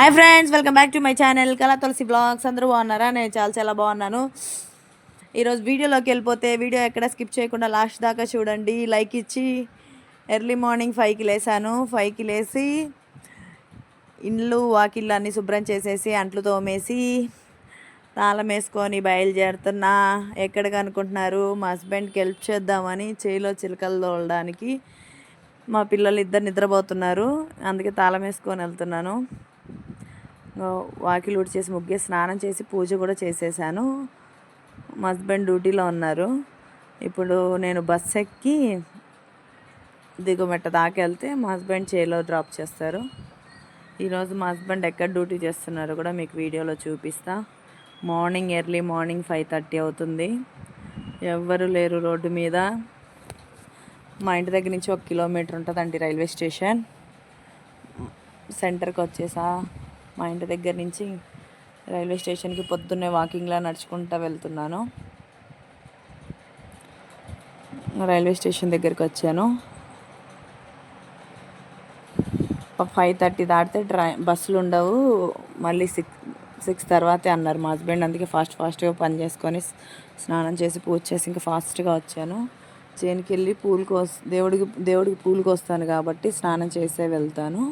Hi friends welcome back to my channel Kala Tulasi blogs అందరూ బాగున్నారా? నేను చాలా చాలా బాగున్నాను. ఈరోజు వీడియోలోకి వెళ్ళిపోతే వీడియో ఎక్కడ స్కిప్ చేయకుండా లాస్ట్ దాకా చూడండి. లైక్ ఇచ్చి ఎర్లీ మార్నింగ్ ఫైవ్కి లేసాను. ఫైవ్కి లేసి ఇండ్లు వాకిళ్ళు అన్నీ శుభ్రం చేసేసి అంట్లు తోమేసి తాళం వేసుకొని బయలుదేరుతున్నా. ఎక్కడికి అనుకుంటున్నారు మా హస్బెండ్కి హెల్ప్ చేద్దామని చేయిలో చిలకలు తోలడానికి మా పిల్లలు ఇద్దరు నిద్రపోతున్నారు. అందుకే తాళం వేసుకొని వెళ్తున్నాను. వాకిలు చేసి ముగ్గే స్నానం చేసి పూజ కూడా చేసేసాను. మా హస్బెండ్ డ్యూటీలో ఉన్నారు. ఇప్పుడు నేను బస్ ఎక్కి దిగుమెట్ట దాకా వెళ్తే మా హస్బెండ్ చేలో డ్రాప్ చేస్తారు. ఈరోజు మా హస్బెండ్ ఎక్కడ డ్యూటీ చేస్తున్నారో కూడా మీకు వీడియోలో చూపిస్తా. Morning early morning five thirty అవుతుంది. ఎవ్వరు లేరు రోడ్డు మీద. మా ఇంటి దగ్గర నుంచి ఒక కిలోమీటర్ ఉంటుందండి రైల్వే స్టేషన్. సెంటర్కి వచ్చేసా. మా ఇంటి దగ్గర నుంచి రైల్వే స్టేషన్కి పొద్దున్నే వాకింగ్లా నడుచుకుంటూ వెళ్తున్నాను. రైల్వే స్టేషన్ దగ్గరికి వచ్చాను. ఫైవ్ థర్టీ దాటితే ట్రై బస్సులు ఉండవు. మళ్ళీ సిక్స్ సిక్స్ తర్వాతే అన్నారు మా హస్బెండ్. అందుకే ఫాస్ట్ ఫాస్ట్గా పని చేసుకొని స్నానం చేసి పూజ చేసి ఇంకా ఫాస్ట్గా వచ్చాను. చేనికి వెళ్ళి పూలు కోస్ దేవుడికి దేవుడికి పూలు కోస్తాను కాబట్టి స్నానం చేసే వెళ్తాను.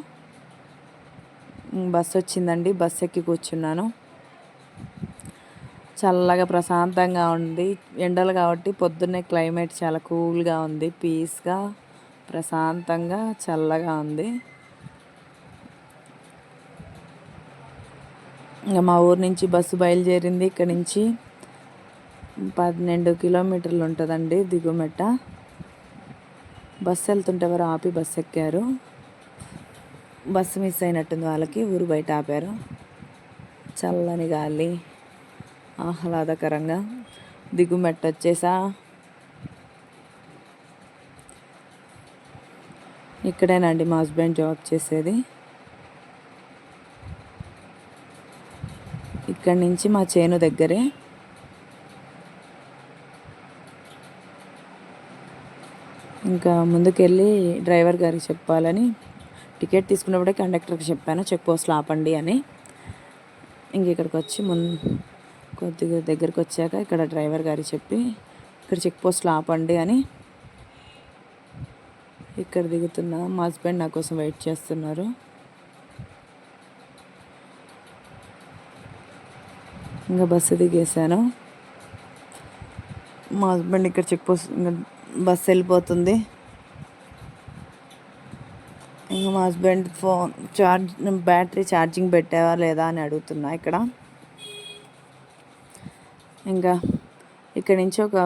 బస్సు వచ్చిందండి. బస్సు ఎక్కి కూర్చున్నాను. చల్లగా ప్రశాంతంగా ఉంది. ఎండలు కాబట్టి పొద్దున్నే క్లైమేట్ చాలా కూల్గా ఉంది. పీస్గా ప్రశాంతంగా చల్లగా ఉంది. ఇంకా మా ఊరు నుంచి బస్సు బయలుదేరింది. ఇక్కడి నుంచి పన్నెండు కిలోమీటర్లు ఉంటుందండి దిగుమెట్ట బస్సు వెళ్తుంటే ఎవరు ఆపి బస్సు ఎక్కారు. బస్సు మిస్ అయినట్టుంది వాళ్ళకి ఊరు బయట ఆపారు. చల్లని గాలి ఆహ్లాదకరంగా దిగుమెట్ట వచ్చేసా. ఇక్కడేనండి మా హస్బెండ్ జాబ్ చేసేది. ఇక్కడి నుంచి మా చేను దగ్గరే. ఇంకా ముందుకెళ్ళి డ్రైవర్ గారికి చెప్పాలని టికెట్ తీసుకున్నప్పుడే కండక్టర్కి చెప్పాను చెక్ పోస్ట్లో ఆపండి అని. ఇంక ఇక్కడికి వచ్చి ముందు కొద్దిగా దగ్గరికి వచ్చాక ఇక్కడ డ్రైవర్ గారి చెప్పి ఇక్కడ చెక్ పోస్ట్లో ఆపండి అని. ఇక్కడ దిగుతున్నా మా హస్బెండ్ నా కోసం వెయిట్ చేస్తున్నారు. ఇంకా బస్సు దిగేసాను మా హస్బెండ్ ఇక్కడ చెక్ పోస్ట్ ఇంకా బస్సు వెళ్ళిపోతుంది. ఇంకా మా husband phone charge battery charging పెట్టావా లేదా అని అడుగుతున్నా ఇక్కడ. ఇంకా ఇక్కడ నుంచి ఒక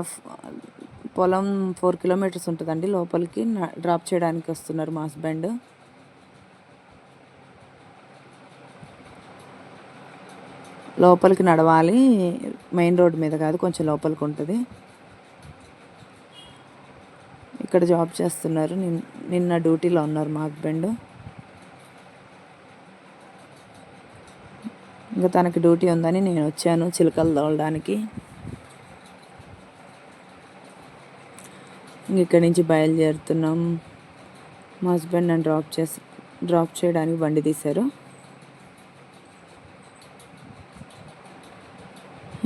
పొలం ఫోర్ కిలోమీటర్స్ ఉంటుందండి లోపలికి డ్రాప్ చేయడానికి వస్తున్నారు మా హస్బెండ్ లోపలికి నడవాలి మెయిన్ రోడ్ మీద కాదు కొంచెం లోపలికి ఉంటుంది. ఇక్కడ జాబ్ చేస్తున్నారు. నిన్న డ్యూటీలో ఉన్నారు మా హస్బెండ్. ఇంకా తనకి డ్యూటీ ఉందని నేను వచ్చాను చిలుకలు తోలడానికి. ఇక్కడి నుంచి బయలుదేరుతున్నాం. మా హస్బెండ్ నన్ను డ్రాప్ చేసి డ్రాప్ చేయడానికి బండి తీశారు.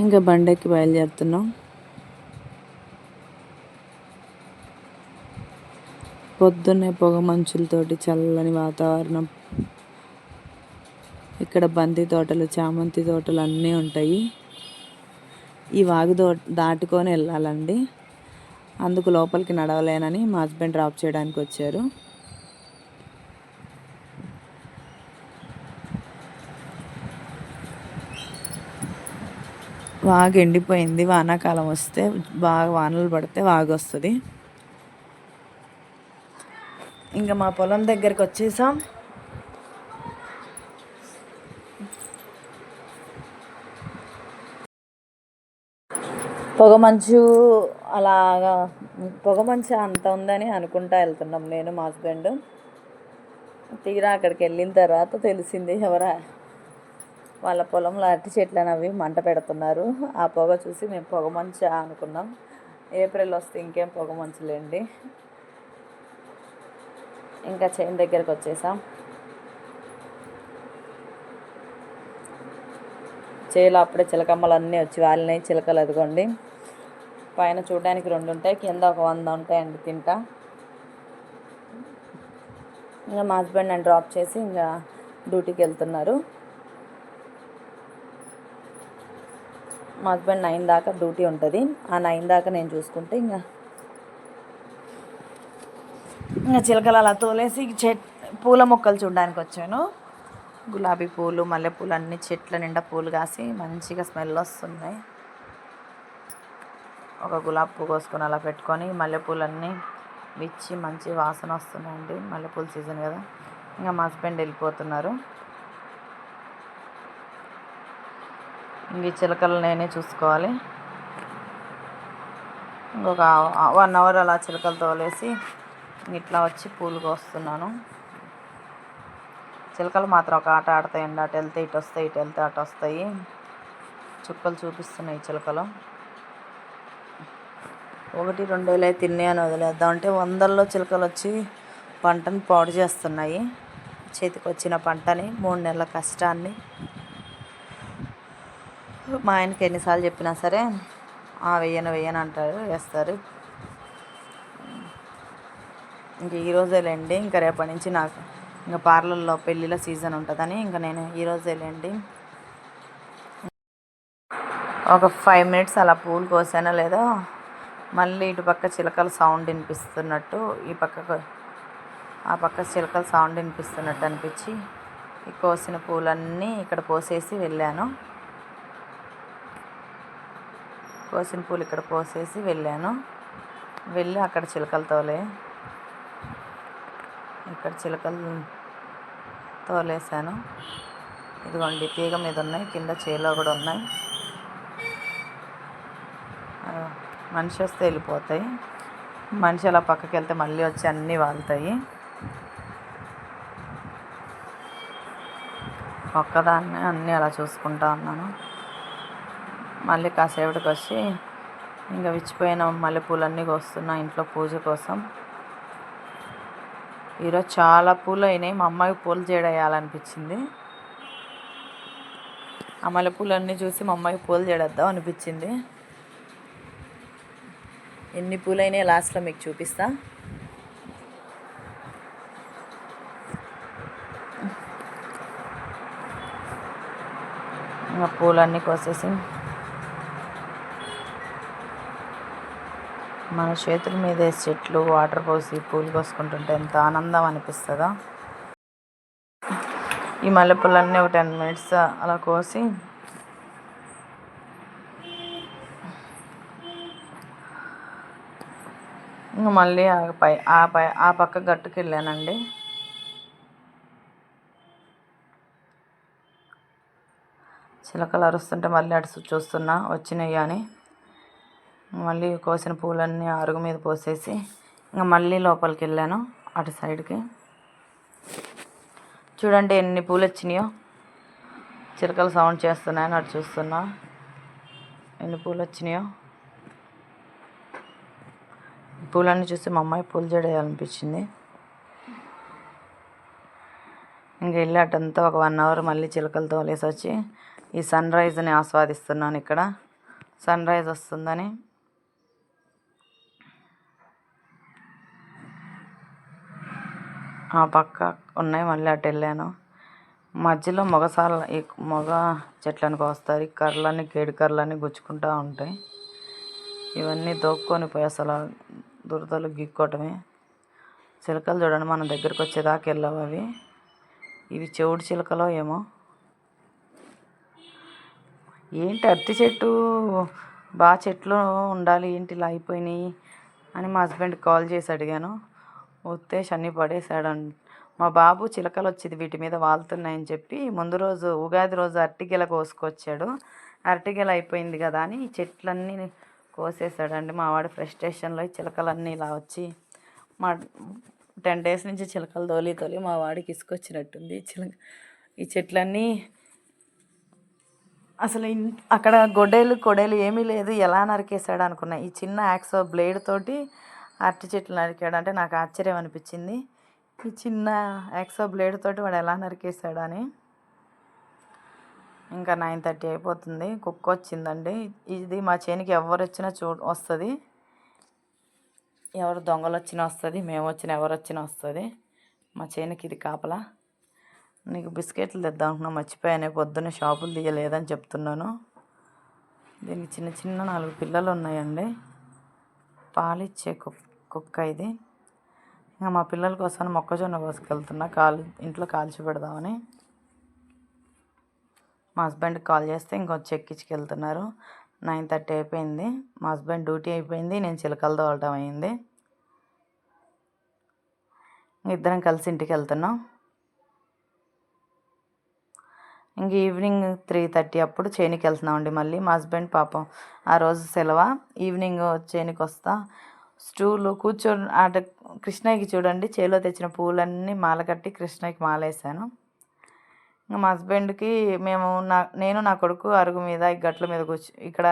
ఇంకా బండెక్కి బయలుదేరుతున్నాం. పొద్దున్నే పొగ మంచులతోటి చల్లని వాతావరణం. ఇక్కడ బంతి తోటలు చామంతి తోటలు అన్నీ ఉంటాయి. ఈ వాగు దో దాటుకొని వెళ్ళాలండి. అందుకు లోపలికి నడవలేనని మా హస్బెండ్ డ్రాప్ చేయడానికి వచ్చారు. వాగు ఎండిపోయింది వానాకాలం వస్తే బాగా వానలు పడితే వాగు వస్తుంది ఇంకా మా పొలం దగ్గరికి వచ్చేసాం. పొగమంచు అలాగా పొగమంచు అంత ఉందని అనుకుంటా వెళ్తున్నాం నేను మా హస్బెండ్. తీరా అక్కడికి వెళ్ళిన తర్వాత తెలిసింది ఎవరా వాళ్ళ పొలంలో అరటి చెట్లు అనేవి మంట పెడుతున్నారు. ఆ పొగ చూసి మేము పొగ మంచు అనుకున్నాం. ఏప్రిల్ వస్తే ఇంకేం పొగమంచులేండి ఇంకా చైన్ దగ్గరకు వచ్చేసాం. చేలో అప్పుడే చిలకమ్మలు అన్నీ వచ్చి వాలినాయి చిలకలు అదిగోండి. పైన చూడడానికి రెండు ఉంటాయి కింద ఒక వంద ఉంటాయండి తింటా. ఇంకా మా హస్బెండ్ నన్ను డ్రాప్ చేసి ఇంకా డ్యూటీకి వెళ్తున్నారు. మా హస్బెండ్ నైన్ దాకా డ్యూటీ ఉంటుంది. ఆ నైన్ దాకా నేను చూసుకుంటే ఇంకా ఇంకా చిలకలు అలా తోలేసి చెట్ పూల మొక్కలు చూడడానికి వచ్చాను. గులాబీ పూలు మల్లెపూలు అన్ని చెట్ల నిండా పూలు కాసి మంచిగా స్మెల్ వస్తున్నాయి. ఒక గులాబీ పువ్వు కోసుకొని అలా పెట్టుకొని మల్లెపూలన్నీ విచ్చి మంచి వాసన వస్తున్నాయండి. మల్లెపూల సీజన్ కదా. ఇంకా మా హస్బెండ్ వెళ్ళిపోతున్నారు. ఇంక చిలకలు నేనే చూసుకోవాలి. ఇంకొక వన్ అవర్ అలా చిలకలు తోలేసి ఇట్లా వచ్చి పూలు కోస్తున్నాను. చిలకలు మాత్రం ఒక ఆట ఆడతాయండి అటు వెళ్తే ఇటు వస్తాయి ఇటు వెళ్తే అటు వస్తాయి. చుక్కలు చూపిస్తున్నాయి చిలకలు. ఒకటి రెండు వేలు అయితే అని వదిలేద్దాం అంటే వందల్లో చిలకలు వచ్చి పంటను పాడు చేస్తున్నాయి. చేతికి వచ్చిన పంటని మూడు నెలల కష్టాన్ని. మా ఆయనకి ఎన్నిసార్లు చెప్పినా సరే "ఆ, వెయ్యను వెయ్యను అంటారు వేస్తారు. ఇంక ఈరోజేలేండి ఇంకా రేపటి నుంచి నాకు ఇంకా పార్లర్లో పెళ్ళిళ్ళ సీజన్ ఉంటుందని ఇంకా నేను ఈరోజేలేండి ఒక ఫైవ్ మినిట్స్ అలా పూలు కోసానో లేదో మళ్ళీ ఇటు పక్క చిలకల సౌండ్ వినిపిస్తున్నట్టు ఈ పక్కకు ఆ పక్క చిలకల సౌండ్ వినిపిస్తున్నట్టు అనిపించి ఈ కోసిన పూలన్నీ ఇక్కడ పోసేసి వెళ్ళాను. కోసిన పూలు ఇక్కడ పోసేసి వెళ్ళాను. వెళ్ళి అక్కడ చిలకలతోలే. ఇక్కడ చిలకలు తోలేసాను ఇదిగోండి తీగ మీద ఉన్నాయి కింద చేలో కూడా ఉన్నాయి. మనిషి వస్తే వెళ్ళిపోతాయి. మనిషి అలా పక్కకి వెళ్తే మళ్ళీ వచ్చి అన్నీ వాళ్తాయి. ఒక్కదాన్నే అన్నీ అలా చూసుకుంటా ఉన్నాను. మళ్ళీ కాసేపటికి వచ్చి ఇంకా విచ్చిపోయిన మల్లెపూలన్నీ వస్తున్నాయి ఇంట్లో పూజ కోసం. ఈరోజు చాలా పూలు అయినాయి. మా అమ్మాయికి పూలు చేడేయాలనిపించింది ఆ మల్లెపూలన్నీ చూసి మా అమ్మాయికి పూలు చేడేద్దాం అనిపించింది. ఎన్ని పూలైనా లాస్ట్లో మీకు చూపిస్తా. ఇంకా పూలన్నీ కోసేసి మన చేతుల మీద చెట్లు వాటర్ పోసి పూలు కోసుకుంటుంటే ఎంత ఆనందం అనిపిస్తుందా? ఈ మల్లెపూలన్నీ ఒక టెన్ మినిట్స్ అలా కోసి ఇంకా మళ్ళీ ఆ పై ఆ పై ఆ పక్క గట్టుకు వెళ్ళానండి చిలకలు అరుస్తుంటే మళ్ళీ అటు చూస్తున్నా వచ్చినాయి అని మళ్ళీ కోసిన పూలన్నీ అరుగు మీద పోసేసి ఇంకా మళ్ళీ లోపలికి వెళ్ళాను అటు సైడ్కి. చూడండి ఎన్ని పూలు వచ్చినాయో చిలకలు సౌండ్ చేస్తున్నాయని అటు చూస్తున్నా. ఎన్ని పూలు వచ్చినాయో పూలన్నీ చూసి మా అమ్మాయి పూలు చేయాలనిపించింది ఇంకా వెళ్ళి అటంతా ఒక వన్ అవర్ మళ్ళీ చిలకలు తోలేసి వచ్చి ఈ సన్ రైజ్ని ఆస్వాదిస్తున్నాను ఇక్కడ. సన్ రైజ్ వస్తుందని ఆ పక్క ఉన్నాయి మళ్ళీ అటు వెళ్ళాను. మధ్యలో మొగసాల మొగ చెట్లను కోస్తారు కర్రలన్నీ గేడు కర్రలన్నీ గుచ్చుకుంటూ ఉంటాయి. ఇవన్నీ దోక్కొని పోయి అసలు దురదలు గిక్కోవటమే చిలకలు చూడండి మన దగ్గరికి వచ్చేదాకా వెళ్ళవు అవి. ఇవి చెవుడు చిలకలో ఏమో. ఏంటి అరటి చెట్టు? బాగా చెట్లు ఉండాలి ఏంటి ఇలా అయిపోయినాయి అని మా హస్బెండ్ కాల్ చేసి అడిగాను. ఉత్తేష్ అన్నీ పడేశాడు మా బాబు చిలకలు వచ్చేది వీటి మీద వాళ్తున్నాయని చెప్పి ముందు రోజు ఉగాది రోజు అరటిగెల కోసుకొచ్చాడు. అరటిగెల అయిపోయింది కదా అని చెట్లన్నీ కోసేసాడండి మా వాడి ఫ్రస్ట్రేషన్లో చిలకలన్నీ ఇలా వచ్చి మా టెన్ డేస్ నుంచి చిలకలు తోలి తోలి మా వాడికి ఇసుకొచ్చినట్టుంది. చిలక ఈ చెట్లన్నీ అసలు అక్కడ గొడ్డేలు కొడేలు ఏమీ లేదు. ఎలా నరికేశాడు అనుకున్నా. ఈ చిన్న యాక్సో బ్లేడ్ తోటి అరటి చెట్లు నరికాడు. అంటే నాకు ఆశ్చర్యం అనిపించింది. ఈ చిన్న ఎక్సో బ్లేడ్ తోటి వాడు ఎలా నరికేశాడు అని ఇంకా నైన్ థర్టీ అయిపోతుంది. కుక్క వచ్చిందండి. ఇది మా చేనికి ఎవరు వచ్చినా చూ వస్తుంది. ఎవరు దొంగలు వచ్చినా వస్తుంది. మేము వచ్చినా ఎవరు వచ్చినా వస్తుంది. మా చేనికి ఇది కాపలా. నీకు బిస్కెట్లు తెద్దాం అనుకున్నా మర్చిపోయాను. పొద్దున్న షాపులు తీయలేదని చెప్తున్నాను. దీనికి చిన్న చిన్న నాలుగు పిల్లలు ఉన్నాయండి. పాలిచ్చే కుక్క. కుక్క ఇది. ఇంకా మా పిల్లల కోసం మొక్కజొన్న కోసుకెళ్తున్నా. కాలు ఇంట్లో కాల్చి పెడదామని. మా హస్బెండ్కి కాల్ చేస్తే ఇంకొచ్చి ఎక్కించుకెళ్తున్నారు నైన్ థర్టీ అయిపోయింది. మా హస్బెండ్ డ్యూటీ అయిపోయింది. నేను చిలకలు తోలటం అయింది. ఇద్దరం కలిసి ఇంటికి వెళ్తున్నాం. ఇంక ఈవినింగ్ త్రీ థర్టీ అప్పుడు చేనికి వెళ్తున్నామండి మళ్ళీ. మా హస్బెండ్ పాపం ఆ రోజు సెలవు. ఈవినింగ్ చేనికి వస్తా స్టూలు కూర్చొని ఆట కృష్ణయ్యకి చూడండి చేలో తెచ్చిన పూలన్నీ మాల కట్టి కృష్ణయ్యకి మాలేసాను ఇంకా మా హస్బెండ్కి మేము నా నేను నా కొడుకు అరుగు మీద ఈ గట్ల మీద కూర్చు ఇక్కడ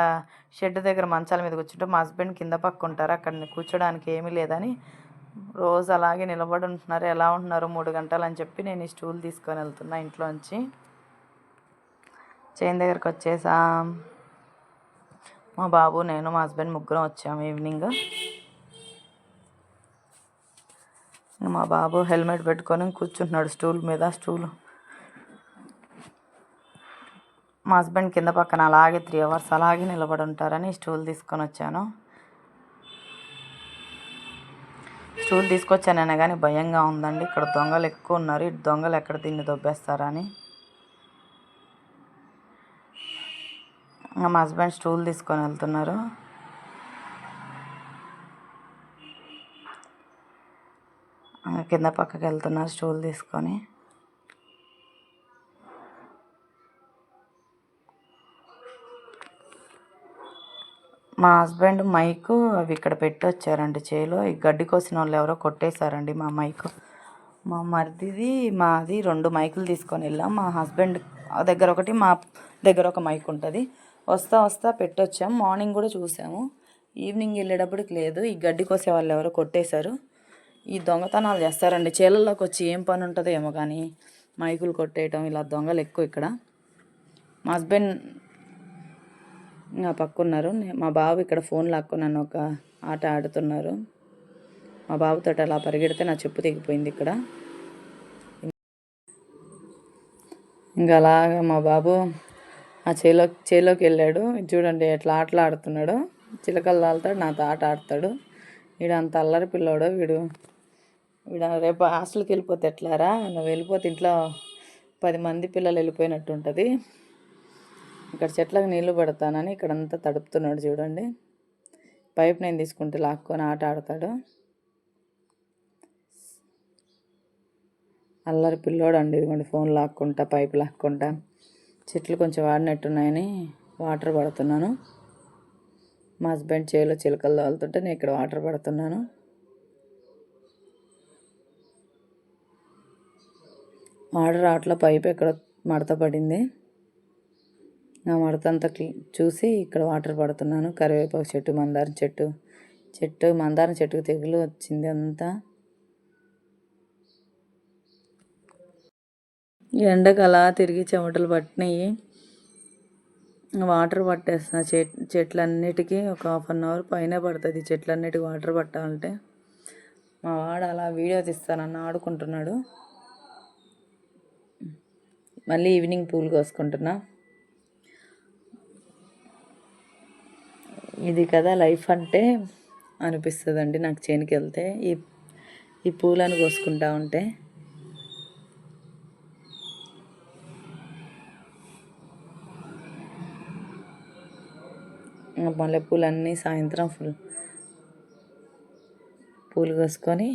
షెడ్ దగ్గర మంచాల మీద కూర్చుంటే మా హస్బెండ్ కింద పక్క ఉంటారు అక్కడ కూర్చోడానికి ఏమీ లేదని రోజు అలాగే నిలబడి ఉంటున్నారు ఎలా ఉంటున్నారు మూడు గంటలు అని చెప్పి నేను ఈ స్టూల్ తీసుకొని వెళ్తున్నా ఇంట్లోంచి. చైన్ దగ్గరకు వచ్చేసాం. మా బాబు నేను మా హస్బెండ్ ముగ్గురం వచ్చాము ఈవినింగ్. మా బాబు హెల్మెట్ పెట్టుకొని కూర్చుంటున్నాడు స్టూల్ మీద స్టూల్. మా హస్బెండ్ కింద పక్కన అలాగే త్రీ అవర్స్ అలాగే నిలబడి ఉంటారని స్టూల్ తీసుకొని వచ్చాను. స్టూల్ తీసుకొచ్చానైనా కానీ భయంగా ఉందండి. ఇక్కడ దొంగలు ఎక్కువ ఉన్నారు. ఇటు దొంగలు ఎక్కడ దీన్ని దొబ్బేస్తారని. మా హస్బెండ్ స్టూల్ తీసుకొని వెళ్తున్నారు. కింద పక్కకి వెళ్తున్నారు స్టూల్ తీసుకొని. మా హస్బెండ్ మైకు అవి ఇక్కడ పెట్టొచ్చారండి చేలో. ఈ గడ్డి కోసిన వాళ్ళు ఎవరో కొట్టేశారండి మా మైకు. మా మరిదిది మాది రెండు మైకులు తీసుకొని వెళ్ళాం. మా హస్బెండ్ దగ్గర ఒకటి మా దగ్గర ఒక మైక్ ఉంటుంది. వస్తా వస్తా పెట్టొచ్చాం. మార్నింగ్ కూడా చూసాము. ఈవినింగ్ వెళ్ళేటప్పటికి లేదు. ఈ గడ్డి కోసే వాళ్ళు ఎవరో కొట్టేశారు. ఈ దొంగతనాలు చేస్తారండి. చీలల్లోకి వచ్చి ఏం పని ఉంటుందో ఏమో కానీ మైకులు కొట్టేయటం ఇలా దొంగలు ఎక్కువ ఇక్కడ. మా హస్బెండ్ నా పక్కున్నారు మా బాబు ఇక్కడ ఫోన్ లాక్కున్నాను ఒక ఆట ఆడుతున్నారు. మా బాబుతో అలా పరిగెడితే నా చెప్పు తెగిపోయింది ఇక్కడ. ఇంకా అలాగా మా బాబు ఆ చేలో చేలోకి వెళ్ళాడు చూడండి ఎట్లా ఆటలు ఆడుతున్నాడు. చిలకలు ఆడతాడు నాతో ఆట ఆడతాడు. వీడు అంత అల్లరి పిల్లోడు వీడు. వీడు రేపు హాస్టల్కి వెళ్ళిపోతే ఎట్లారా? నువ్వు వెళ్ళిపోతే ఇంట్లో పది మంది పిల్లలు వెళ్ళిపోయినట్టు ఉంటుంది. ఇక్కడ చెట్లకు నీళ్ళు పెడతానని ఇక్కడంతా తడుపుతున్నాడు చూడండి. పైప్ నేను తీసుకుంటే లాక్కొని ఆట ఆడతాడు. అల్లరి పిల్లోడు అండి ఇదిగోండి ఫోన్ లాక్కుంటా పైప్ లాక్కుంటా. చెట్లు కొంచెం వాడినట్టున్నాయని వాటర్ పడుతున్నాను. మా హస్బెండ్ చేలో చిలకలు తోలుతుంటే నేను ఇక్కడ వాటర్ పడుతున్నాను. వాటర్ ఆటలో పైప్ ఎక్కడ మడత పడింది? నా మడత అంతా చూసి ఇక్కడ వాటర్ పడుతున్నాను. కరివేపాకు చెట్టు మందారం చెట్టు చెట్టు మందారం చెట్టుకు తెగులు వచ్చింది అంతా. ఎండకు అలా తిరిగి చెమటలు పట్టినాయి. వాటర్ పట్టేస్తున్న చెట్ చెట్లన్నిటికీ ఒక హాఫ్ అన్ అవర్ పైన పడుతుంది. చెట్లన్నిటికీ వాటర్ పట్టాలంటే మా వాడు అలా వీడియో తీస్తానన్న ఆడుకుంటున్నాడు. మళ్ళీ ఈవినింగ్ పూలు కోసుకుంటున్నా. ఇది కదా లైఫ్ అంటే అనిపిస్తుందండి నాకు చేనికి వెళ్తే ఈ ఈ పూలను కోసుకుంటా ఉంటే. మల్లెపూలన్నీ సాయంత్రం ఫుల్ పూలు కోసుకొని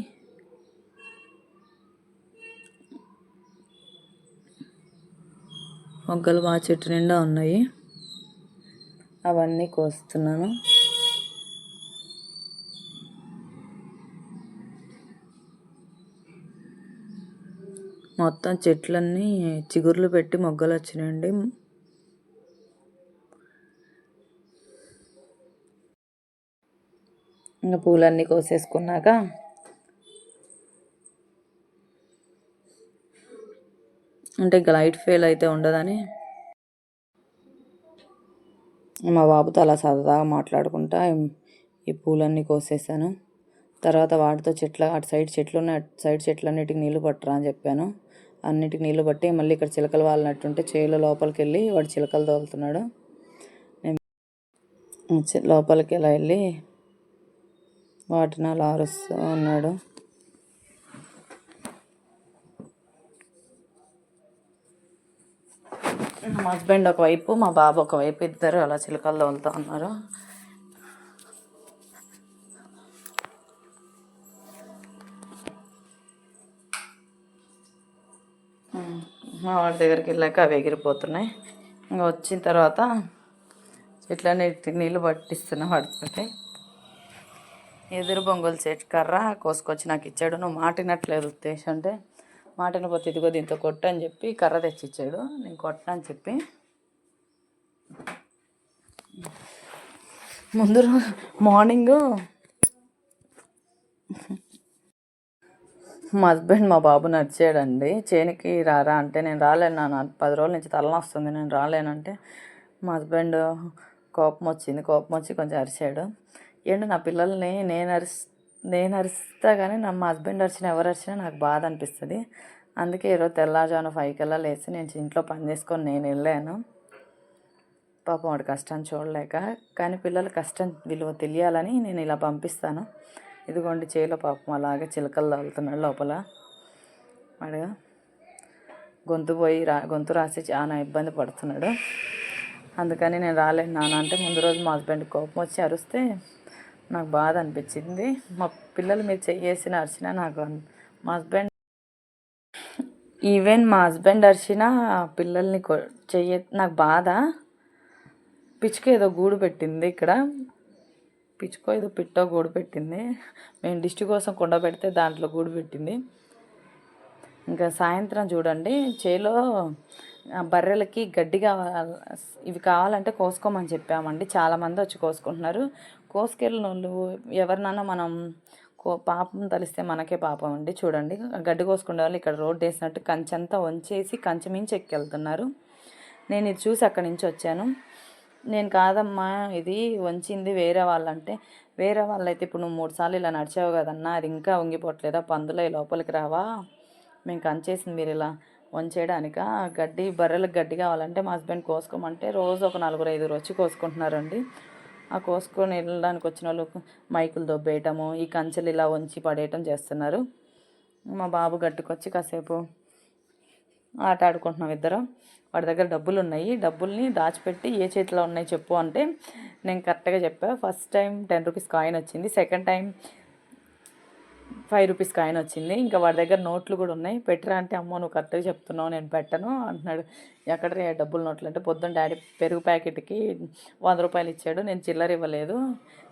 మొగ్గలు మా చెట్టు నిండా ఉన్నాయి. అవన్నీ కోస్తున్నాను. మొత్తం చెట్లన్నీ చిగుర్లు పెట్టి మొగ్గలు వచ్చినాయండి. ఇంకా పూలన్నీ కోసేసుకున్నాక అంటే ఇంకా లైట్ ఫెయిల్ అయితే ఉండదని. మా బాబుతో అలా సరదాగా మాట్లాడుకుంటా ఈ పూలన్నీ కోసేసాను. తర్వాత వాటితో చెట్ల అటు సైడ్ చెట్లు ఉన్నాయి అటు సైడ్ చెట్లన్నిటికి నీళ్ళు పట్టరా అని చెప్పాను. అన్నిటికి నీళ్ళు పట్టి మళ్ళీ ఇక్కడ చిలకలు వాళ్ళనట్టుంటే చేలో లోపలికి వెళ్ళి వాడు చిలకలు తోలుతున్నాడు. నేను లోపలికి ఇలా వెళ్ళి వాటిని అలా అరుస్తూ ఉన్నాడు. మా హస్బెండ్ ఒకవైపు మా బాబు ఒకవైపు ఇద్దరు అలా చిలకలు వెళ్తూ ఉన్నారు. మా వాళ్ళ దగ్గరికి వెళ్ళాక అవి ఎగిరిపోతున్నాయి. ఇంకా వచ్చిన తర్వాత చెట్లన్నిటికి నీళ్ళు పట్టిస్తున్నా పడుతుంటే ఎదురు బొంగులు చెట్టు కర్ర కోసుకొచ్చి నాకు ఇచ్చాడు. నువ్వు మాటినట్లేదు ఉద్దేశం అంటే. మాటినపోతే ఇదిగో దీంతో కొట్టు అని చెప్పి కర్ర తెచ్చి ఇచ్చాడు నేను కొట్టని చెప్పి. ముందు మార్నింగు మార్నింగ్ మా హస్బెండ్ మా బాబు నడిచాడండి. చేనికి రారా అంటే నేను రాలేను నాన్న. పది రోజుల నుంచి తలనొస్తుంది నేను రాలేనంటే మా హస్బెండ్ కోపం వచ్చింది. కోపం వచ్చి కొంచెం అరిచాడు. ఏంటి నా పిల్లల్ని నేను అరిస్ నేను అరిస్తా కానీ నా మా హస్బెండ్ అరిచిన ఎవరు అరిచినా నాకు బాధ అనిపిస్తుంది. అందుకే ఈరోజు తెల్లారుజామున ఫైవ్ కల్లా లేచి నేను ఇంట్లో పని చేసుకొని నేను వెళ్ళాను. పాపం వాడు కష్టాన్ని చూడలేక కానీ పిల్లల కష్టం విలువ తెలియాలని నేను ఇలా పంపిస్తాను. ఇదిగోండి చేలో పాపం అలాగే చిలకలు తగులుతున్నాడు లోపల. వాడు గొంతు పోయి రా గొంతు రాసి చాలా ఇబ్బంది పడుతున్నాడు. అందుకని నేను రాలేను నాన్న అంటే ముందు రోజు మా హస్బెండ్ కోపం వచ్చి అరిస్తే నాకు బాధ అనిపించింది. మా పిల్లలు మీరు చెయ్యేసిన అరిచిన నాకు మా హస్బెండ్ ఈవెన్ మా హస్బెండ్ అరిచిన పిల్లల్ని చెయ్య నాకు బాధ. పిచ్చుక ఏదో గూడు పెట్టింది ఇక్కడ. పిచ్చుకో ఏదో పిట్టో గూడు పెట్టింది. మేము దిష్టి కోసం కొండ పెడితే దాంట్లో గూడు పెట్టింది. ఇంకా సాయంత్రం చూడండి. చేలో బర్రెలకి గడ్డి కావాలి ఇవి కావాలంటే కోసుకోమని చెప్పామండి. చాలామంది వచ్చి కోసుకుంటున్నారు. కోసుకెళ్ళిన వాళ్ళు ఎవరినన్నా మనం కో పాపం తలిస్తే మనకే పాపం అండి. చూడండి గడ్డి కోసుకునే వాళ్ళు ఇక్కడ రోడ్డు వేసినట్టు కంచంతా వంచేసి కంచె మించి ఎక్కెళ్తున్నారు. నేను ఇది చూసి అక్కడి నుంచి వచ్చాను. నేను కాదమ్మా ఇది వంచింది వేరే వాళ్ళంటే. వేరే వాళ్ళైతే ఇప్పుడు నువ్వు మూడు సార్లు ఇలా నడిచావు కదన్నా అది ఇంకా వంగిపోవట్లేదా? పందులో లోపలికి రావా? మేము కంచేసింది మీరు ఇలా వంచేయడానిక? గడ్డి బర్రెలకు గడ్డి కావాలంటే మా హస్బెండ్ కోసుకోమంటే రోజు ఒక నలుగురు ఐదుగురు వచ్చి కోసుకుంటున్నారండి. ఆ కోసుకొని వెళ్ళడానికి వచ్చిన వాళ్ళు మైకులు దొబ్బేయటము ఈ కంచెలు ఇలా ఉంచి పడేయటం చేస్తున్నారు. మా బాబు గట్టుకొచ్చి కాసేపు ఆట ఆడుకుంటున్నాం ఇద్దరం. వాడి దగ్గర డబ్బులు ఉన్నాయి డబ్బుల్ని దాచిపెట్టి ఏ చేతిలో ఉన్నాయి చెప్పు అంటే నేను కరెక్ట్గా చెప్పా. First time ten rupees coin వచ్చింది. Second time five rupees coin వచ్చింది. ఇంకా వాడి దగ్గర నోట్లు కూడా ఉన్నాయి. పెట్టరా అంటే అమ్మో నువ్వు కరెక్ట్గా చెప్తున్నావు నేను పెట్టను అంటున్నాడు. ఎక్కడ డబ్బులు నోట్లు అంటే పొద్దున్న డాడీ పెరుగు ప్యాకెట్కి వంద రూపాయలు ఇచ్చాడు. నేను చిల్లర ఇవ్వలేదు.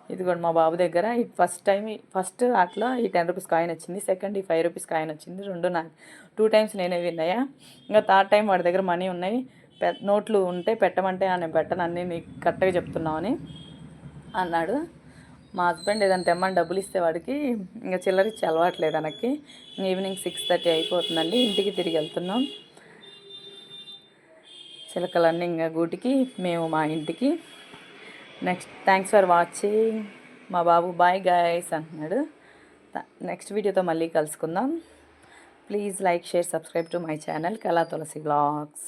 ఇదిగోండి మా బాబు దగ్గర. ఈ ఫస్ట్ టైం ఫస్ట్ అట్లా ఈ టెన్ రూపీస్ కాయిన్ వచ్చింది. సెకండ్ ఈ ఫైవ్ రూపీస్ కాయిన్ వచ్చింది. రెండు నాకు. టూ టైమ్స్ నేనే విన్నాయా ఇంకా థర్డ్ టైం వాడి దగ్గర మనీ ఉన్నాయి. పె నోట్లు ఉంటే పెట్టమంటే "ఆ, నేను పెట్టను అన్నీ నీకు కరెక్ట్గా చెప్తున్నావు అని అన్నాడు. మా హస్బెండ్ ఏదైనా తెమ్మని డబ్బులు ఇస్తే వాడికి ఇంకా చిల్లర ఇచ్చి అలవాట్లేదు అనకి ఈవినింగ్ సిక్స్ థర్టీ అయిపోతుందండి. ఇంటికి తిరిగి వెళ్తున్నాం. చిలకలన్నీ ఇంకా గూటికి మేము మా ఇంటికి. నెక్స్ట్ థ్యాంక్స్ ఫర్ వాచింగ్ మా బాబు బాయ్ గాయస్ అంటున్నాడు. నెక్స్ట్ వీడియోతో మళ్ళీ కలుసుకుందాం. Please like share subscribe to my channel Kala Tulasi blogs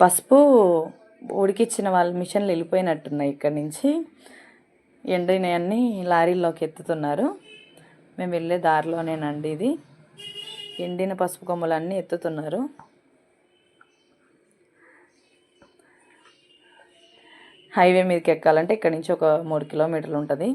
పసుపు ఉడికిచ్చిన వాళ్ళ మిషన్లు వెళ్ళిపోయినట్టున్నాయి ఇక్కడి నుంచి. ఎండినవన్నీ లారీల్లోకి ఎత్తుతున్నారు. మేము వెళ్ళే దారిలోనేనండి ఇది. ఎండిన పసుపు కొమ్మలన్నీ ఎత్తుతున్నారు. హైవే మీదకి ఎక్కాలంటే ఇక్కడ నుంచి ఒక మూడు కిలోమీటర్లు ఉంటుంది.